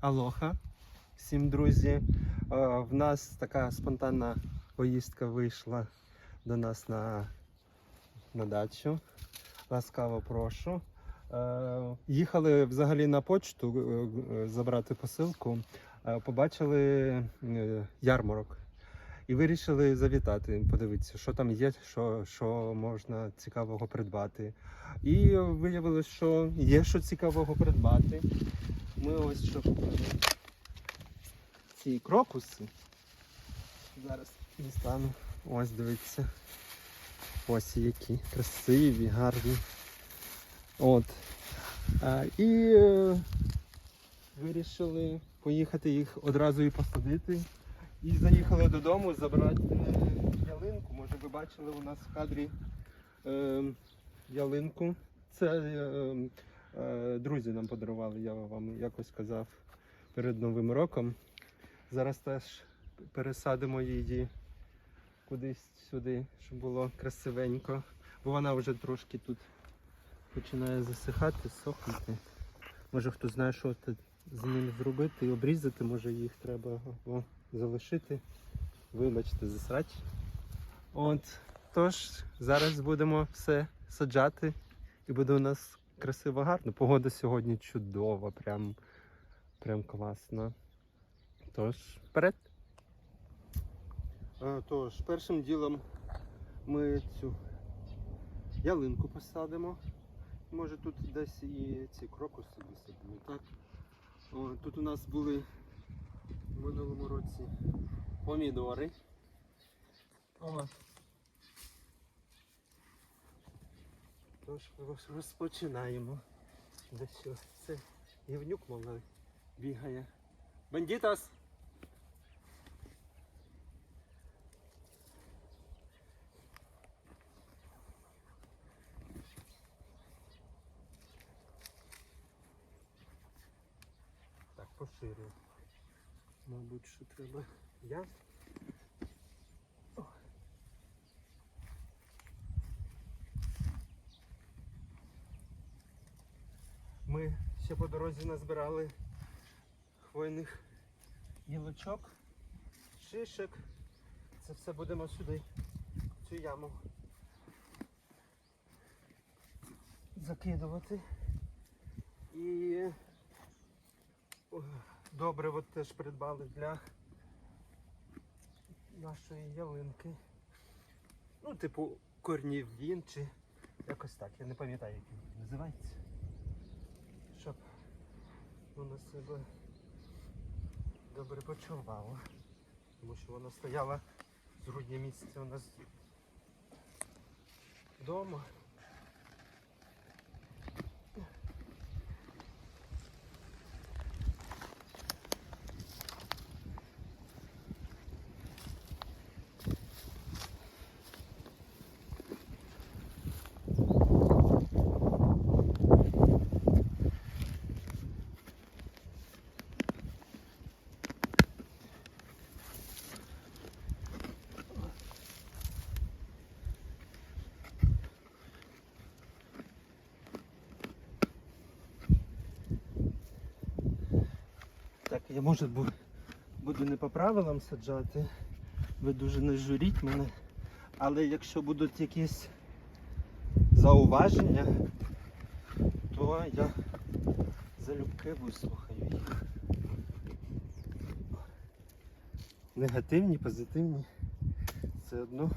Алоха. Всім друзі. Е, В нас така спонтанна поїздка вийшла до нас на, на дачу. Ласкаво прошу. Е, Їхали взагалі на почту е, забрати посилку. Побачили ярмарок. І вирішили завітати, подивитися, що там є, що, що можна цікавого придбати. І виявилось, що є що цікавого придбати. Ми ось що купили. Ці крокуси. Зараз дістану. Ось дивіться. Ось які красиві, гарні. От. А, і е, вирішили поїхати їх одразу і посадити. І заїхали додому забрати е, ялинку. Може ви бачили у нас в кадрі е, ялинку. Це е, друзі нам подарували, я вам якось казав перед Новим роком. Зараз теж пересадимо її кудись сюди, щоб було красивенько. Бо вона вже трошки тут починає засихати, сохнути. Може хто знає, що з ним зробити, і обрізати, може їх треба о, залишити. Вибачте, засрач. От, тож, зараз будемо все саджати і буде у нас красиво гарно. Погода сьогодні чудова, прям, прям класна. Тож, вперед. А, тож, першим ділом ми цю ялинку посадимо. Може тут десь і ці крокуси висадимо, так? О, тут у нас були в минулому році помідори. О. Тож розпочинаємо. Десь що це гівнюк малий бігає. Бандитас! Так, поширю. Мабуть, що треба я. Ми ще по дорозі назбирали хвойних гілочок, шишок. Це все будемо сюди, в цю яму закидувати. І добре от теж придбали для нашої ялинки. Ну, типу корнівін чи якось так. Я не пам'ятаю, як він називається. Вона себе добре почувала. Тому що вона стояла з грудня місяця у нас вдома. Так, я може бу- буду не по правилам саджати. Ви дуже не журіть мене. Але якщо будуть якісь зауваження, то я залюбки вислухаю їх. Негативні, позитивні. Все одно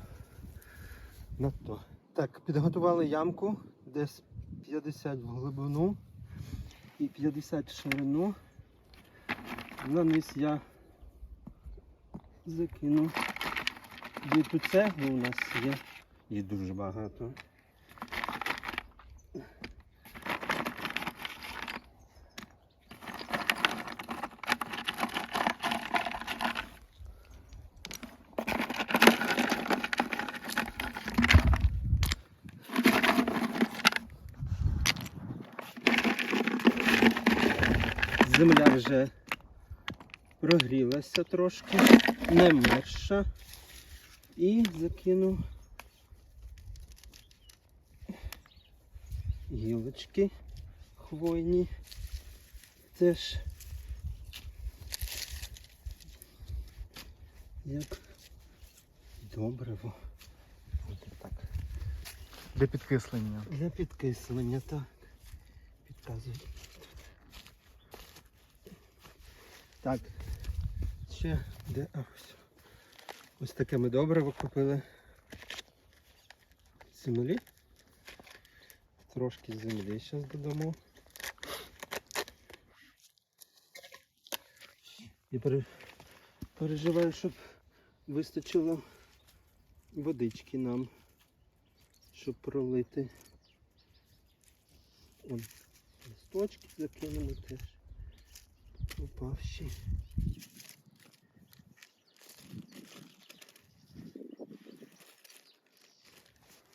на то. Так, підготували ямку десь 50 в глибину і 50 в ширину. Низ я закину биту цеглу у нас є. Її дуже багато. Земля вже прогрілася трошки, не мерша. І закину гілочки хвойні. Теж як добриво. так. Для підкислення. Для підкислення, так. Підказують. Так. Ще де ось. Ось таке ми добриво купили. Землі. Трошки землі зараз додамо. І переживаю, щоб вистачило водички нам, щоб пролити. Вон, листочки закинули теж. Упавші.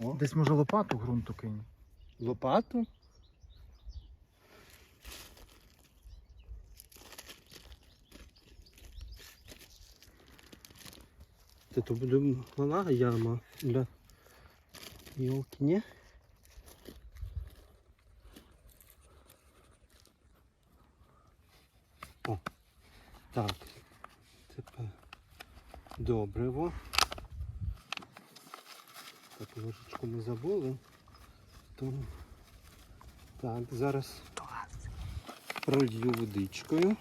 О, Десь може лопату ґрунту кинь. лопату. Та то буде мала яма для йолки, ні? О, так. Тепер добриво. Так, ложечку ми забули. Тому так, зараз пролью водичкою.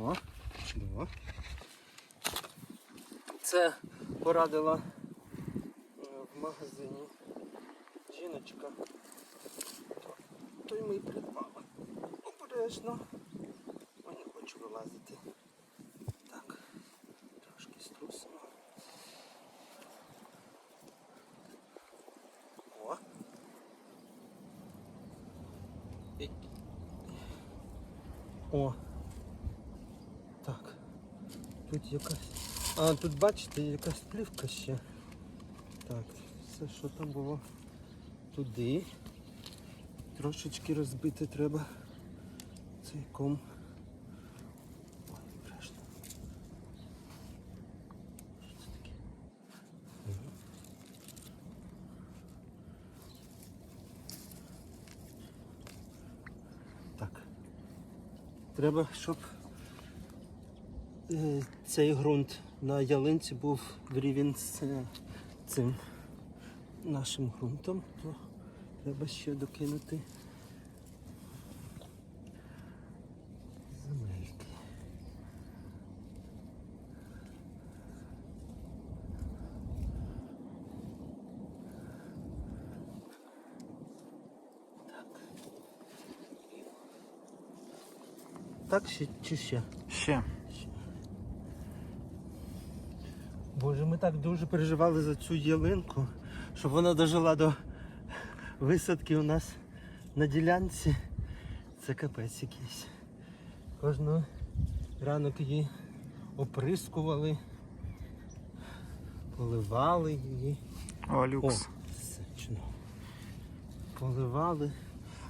О, чудово. Це порадила е, в магазині жіночка. То, й ми придбали. Обережно. Ой, не хочу вилазити. Так, трошки струсимо. О. І- О. Так. Тут якась. А, тут бачите, якась плівка ще. Так, все, що там було туди. Трошечки розбити треба цей ком. Треба, щоб е, цей ґрунт на ялинці був рівень з е, цим нашим ґрунтом, то треба ще докинути земельки. Так. Так ще чи ще? Ще. Боже, ми так дуже переживали за цю ялинку, щоб вона дожила до висадки у нас на ділянці. Це капець якийсь. Кожного ранок її оприскували, поливали її. О, О, все чудово. Поливали.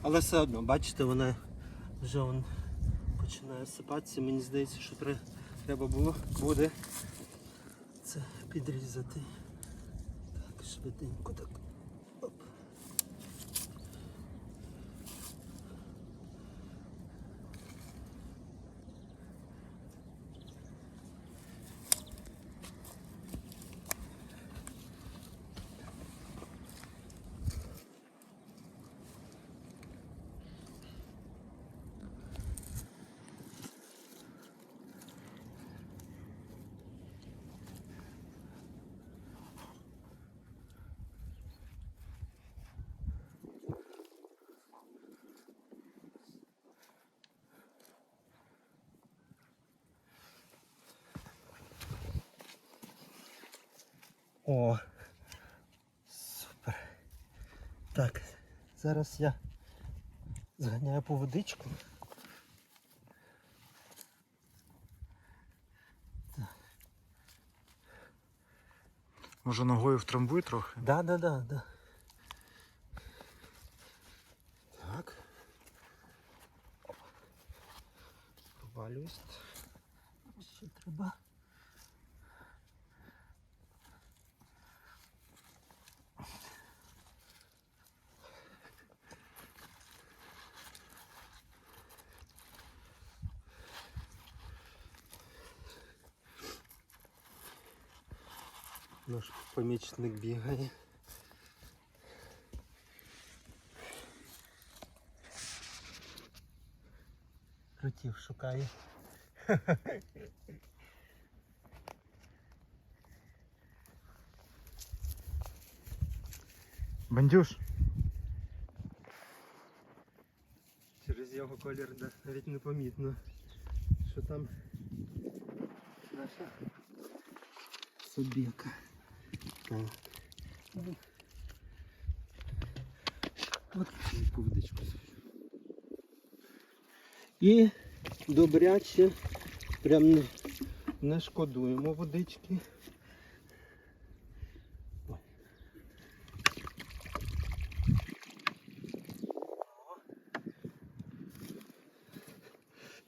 Але все одно, бачите, вона вже он починає сипатися. Мені здається, що треба було буде це підрізати. Так, швиденько так. О, супер. Так, зараз я зганяю по водичку. Може ногою втрамбуй трохи? Да, да, да, да. Наш помічник бігає. Крутів шукає. Бандюш, Через його колір да, навіть не помітно, що там наша собака. Ну. От поводичку. І добряче, прям не, не шкодуємо водички.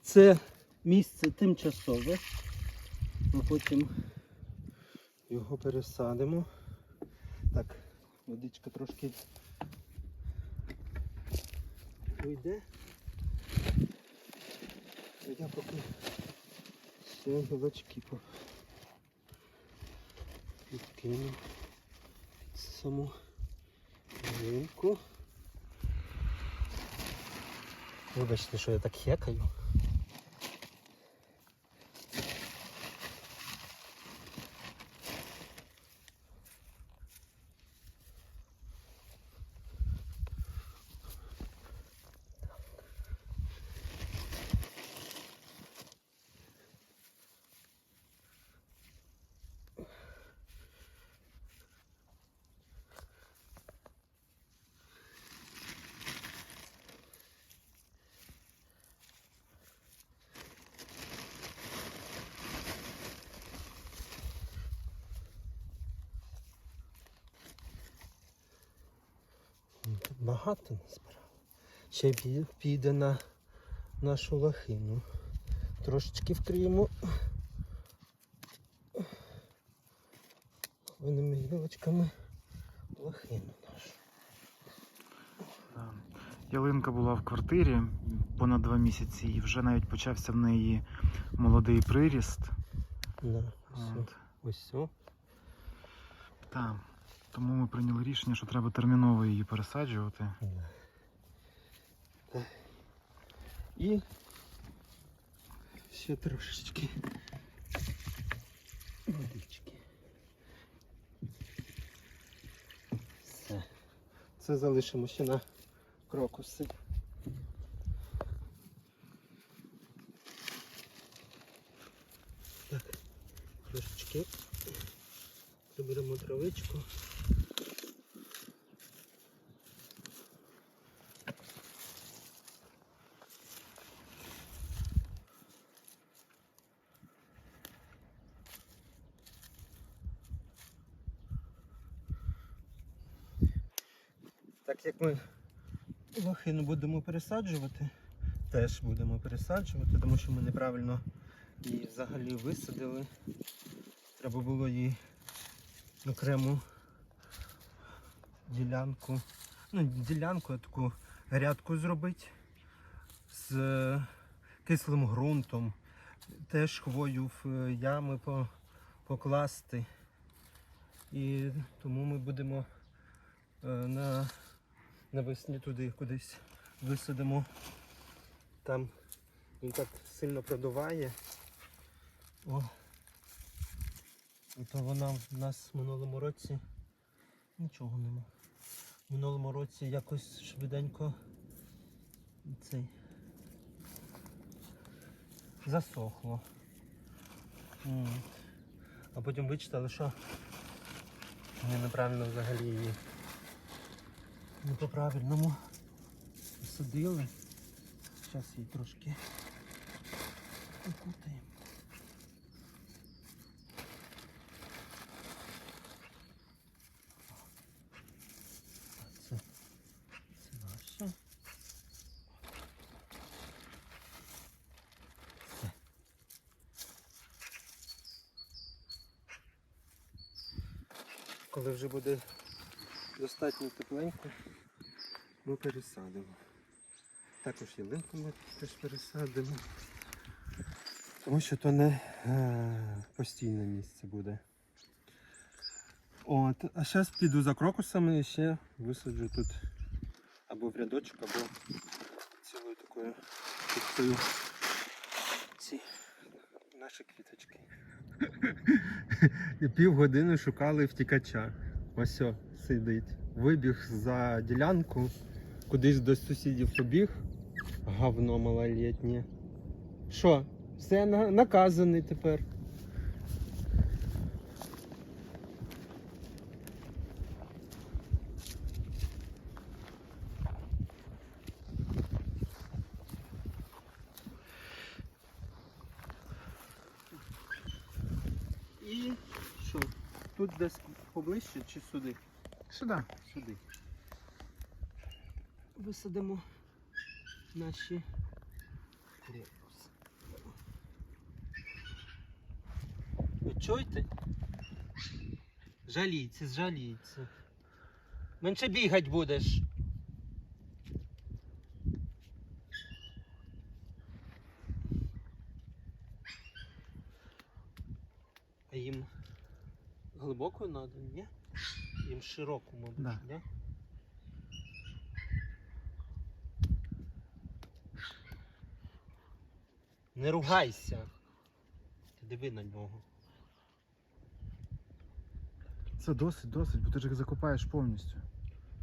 Це місце тимчасове. Ми потім його пересадимо. Водичка трошки уйде. Я поки ще гілочки підкину під саму ялинку. Вибачте, що я так хекаю. Ну, Тут багато назбирали. Ще пі- піде на нашу лохину. Трошечки вкриємо хвойними гілочками лохину нашу. Ялинка була в квартирі понад два місяці і вже навіть почався в неї молодий приріст. Да, ось, ось все. Тому ми прийняли рішення, що треба терміново її пересаджувати. І ще трошечки водички. Все. Це залишимо ще на крокуси. Так, трошечки приберемо травичку. Ми лохину будемо пересаджувати, теж будемо пересаджувати, тому що ми неправильно її взагалі висадили. Треба було їй окрему ділянку, ну ділянку, а таку грядку зробити з е, кислим ґрунтом. Теж хвою в е, ями покласти. І тому ми будемо е, на навесні туди кудись висадимо. Там він так сильно продуває. О. І то вона в нас в минулому році нічого нема. В минулому році якось швиденько цей засохло. А потім вичитали, що неправильно взагалі її не по-правильному садили. Зараз її трошки окутаємо. Це. Коли вже буде достатньо тепленько, ми пересадимо. Також ялинку ми теж пересадимо. Тому що то не е, постійне місце буде. От, а зараз піду за крокусами і ще висаджу тут або в рядочок, або цілою такою купкою ці наші квіточки. І півгодини шукали втікача. Ось о, сидить. Вибіг за ділянку, кудись до сусідів побіг. Говно малолітнє. Що? Все на- наказаний тепер. І що? Тут десь поближче чи сюди? Сюди. Сюди. Висадимо наші крепуси. Ви чуєте? Жаліться, жаліться. Менше бігать будеш. А їм глибоко надо, ні? Їм широко, мабуть, Да. да? Не ругайся. Ти диви на нього. Це досить, досить, бо ти ж їх закопаєш повністю.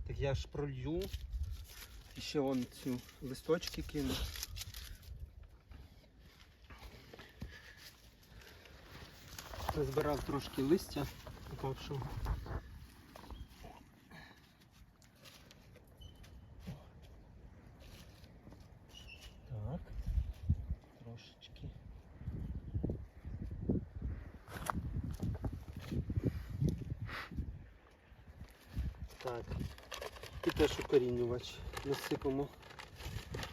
Так я ж пролью. І ще вон цю листочки кину. Назбирав трошки листя упавшого. Так. Трошечки. Так. І теж укорінювач. Насипемо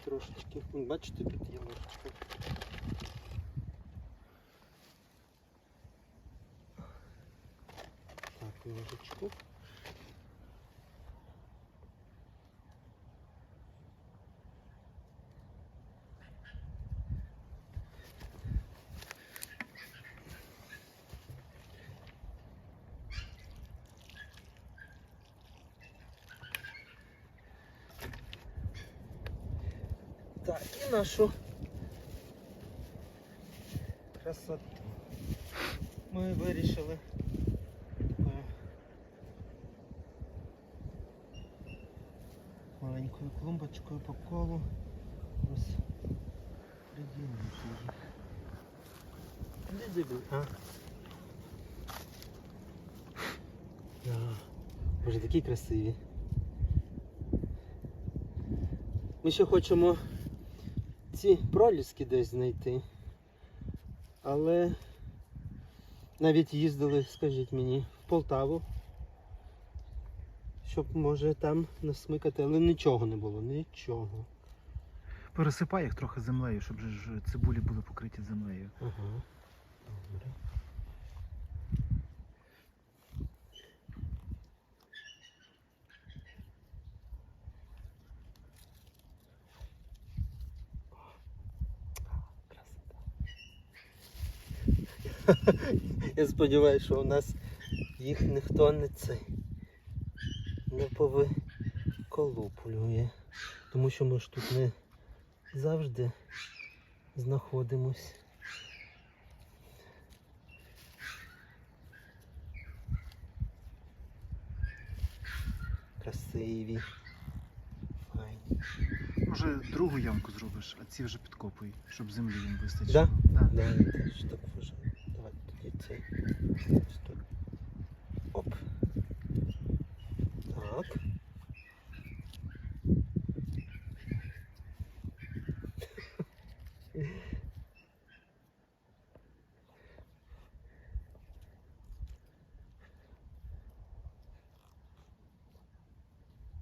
трошечки. Бачите, під ялочку. Так, ложечку. Так, і нашу красоту. Ми вирішили такою маленькою клумбочкою по колу розподілити їх. Де диви? А? Да. Боже, такі красиві. Ми ще хочемо ці проліски десь знайти. Але навіть їздили, скажіть мені, в Полтаву. Щоб може там насмикати, але нічого не було, нічого. Пересипай їх трохи землею, щоб же ж цибулі були покриті землею. Ага. Добре. Я сподіваюся, що у нас їх ніхто не цей не повиколуплює. Тому що ми ж тут не завжди знаходимось. Красиві. Файні. Може другу ямку зробиш, а ці вже підкопуй, щоб землі їм Да? вистачило. Да, я теж так вважаю. Давай тоді цей. Стой. Оп. Так.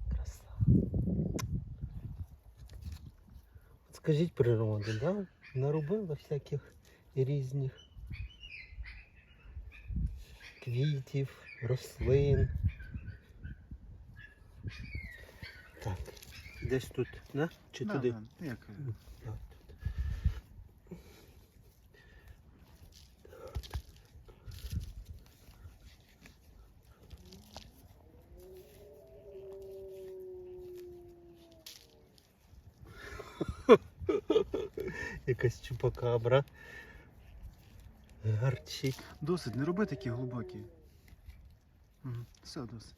Краса. От Скажіть природа, да? Наробила всяких різних квітів, рослин. Так, десь тут, да? Чи да, туди? Да, як? Так, тут. Якась чупакабра. Гарчить. Досить, не роби такі глибокі. Все, досить.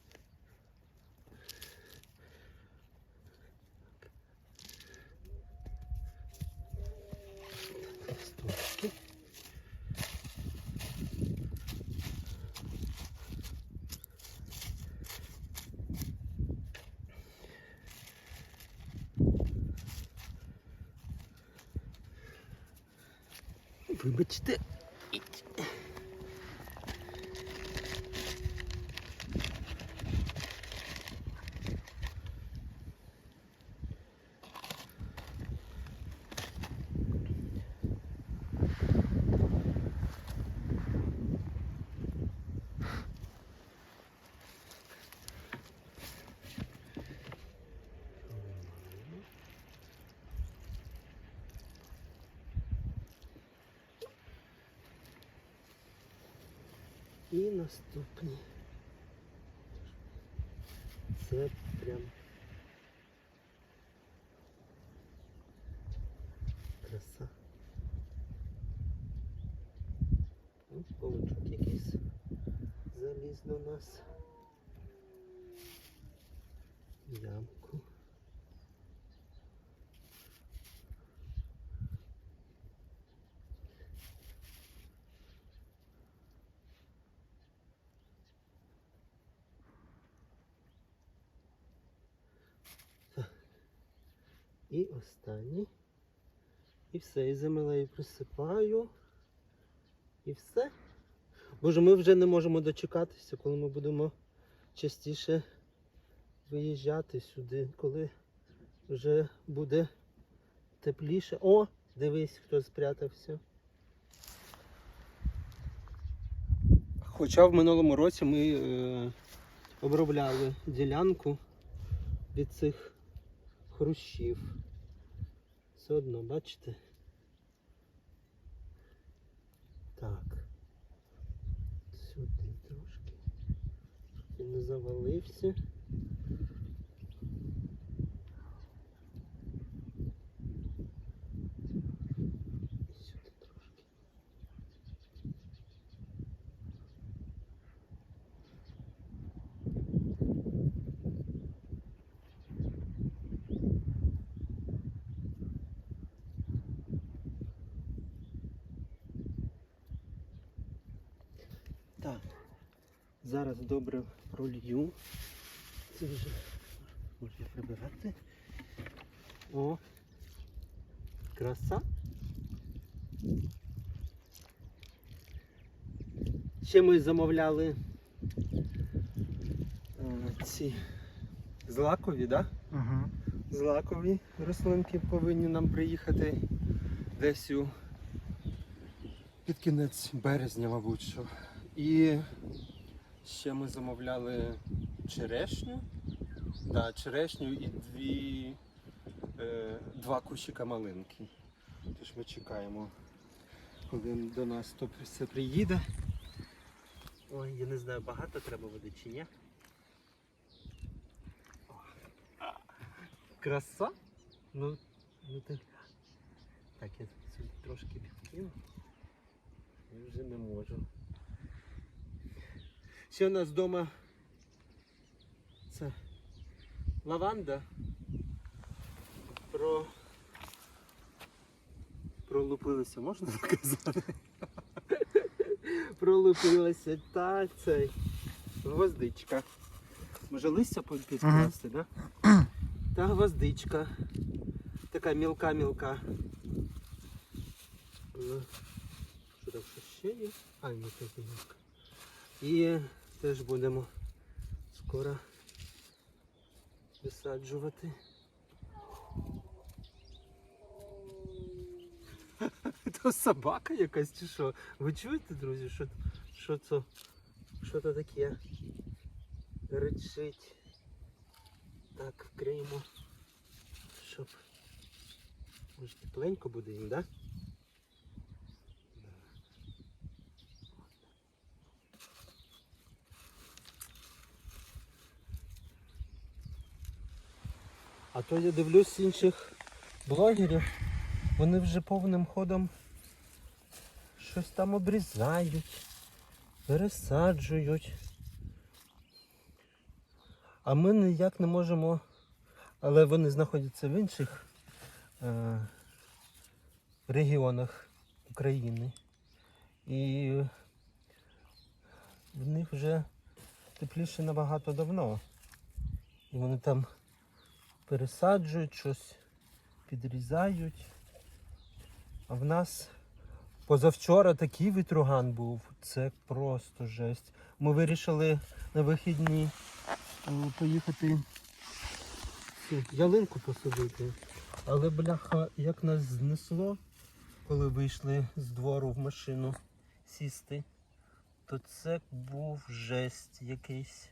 Вибачте. І наступні. Це прям краса. Ну, Павучок якийсь заліз до нас. в Ямку. І останній. І все, і землею присипаю. І все. Боже, ми вже не можемо дочекатися, коли ми будемо частіше виїжджати сюди, коли вже буде тепліше. О, дивись, хто спрятався. Хоча в минулому році ми е, обробляли ділянку від цих хрущів. Все одно, бачите? Так. Сюди трошки. Щоб він не завалився. І сюди трошки. Так. Зараз добре пролью. Це вже можна прибирати. О! Краса. Ще ми замовляли е, ці злакові, да? Угу. Злакові рослинки повинні нам приїхати десь у під кінець березня, мабуть. Що. І ще ми замовляли черешню. Да, черешню і дві, е, два кущика малинки. Тож ми чекаємо, коли до нас то все приїде. Ой, я не знаю, багато треба води чи ні. Краса? Ну, ну так. Так, я трошки підкину. Я вже не можу. Ще у нас вдома це лаванда. Про... Пролупилася, можна так казати? Пролупилася та цей гвоздичка. Може листя підкласти, да? Та гвоздичка. Така мілка-мілка. Е, Що там ще є? А, ні, це мілка. І теж будемо скоро висаджувати. То собака якась чи що? Ви чуєте, друзі, що, що це? Що це таке? Речить. Так, вкриємо, щоб може тепленько буде їм, так? Да? А то я дивлюсь інших блогерів. Вони вже повним ходом щось там обрізають, пересаджують. А ми ніяк не можемо, але вони знаходяться в інших е, регіонах України. І в них вже тепліше набагато давно. І вони там пересаджують щось, підрізають. А в нас позавчора такий вітруган був. Це просто жесть. Ми вирішили на вихідні е, поїхати ялинку посадити. Але бляха, як нас знесло, коли вийшли з двору в машину сісти, то це був жесть якийсь.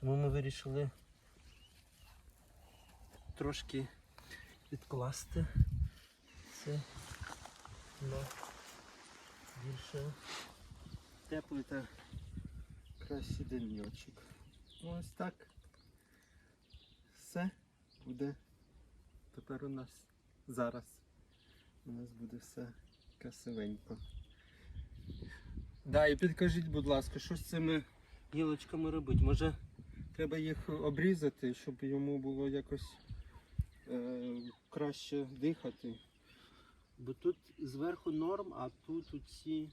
Тому ми вирішили трошки відкласти це на більше теплий та кращий денечок. Ну, Ось так. Все буде тепер у нас зараз. У нас буде все красивенько. Да, і підкажіть, будь ласка, що з цими гілочками робити? Може треба їх обрізати, щоб йому було якось краще дихати. Бо тут зверху норм, а тут оці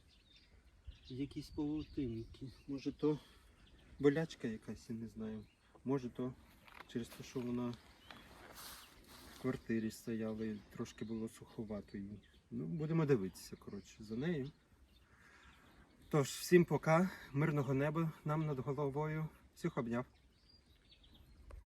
якісь павутинки. Може то болячка якась, я не знаю. Може то через те, що вона в квартирі стояла і трошки було суховато їй. Ну, будемо дивитися, коротше, за нею. Тож, всім пока, мирного неба нам над головою. Всіх обняв.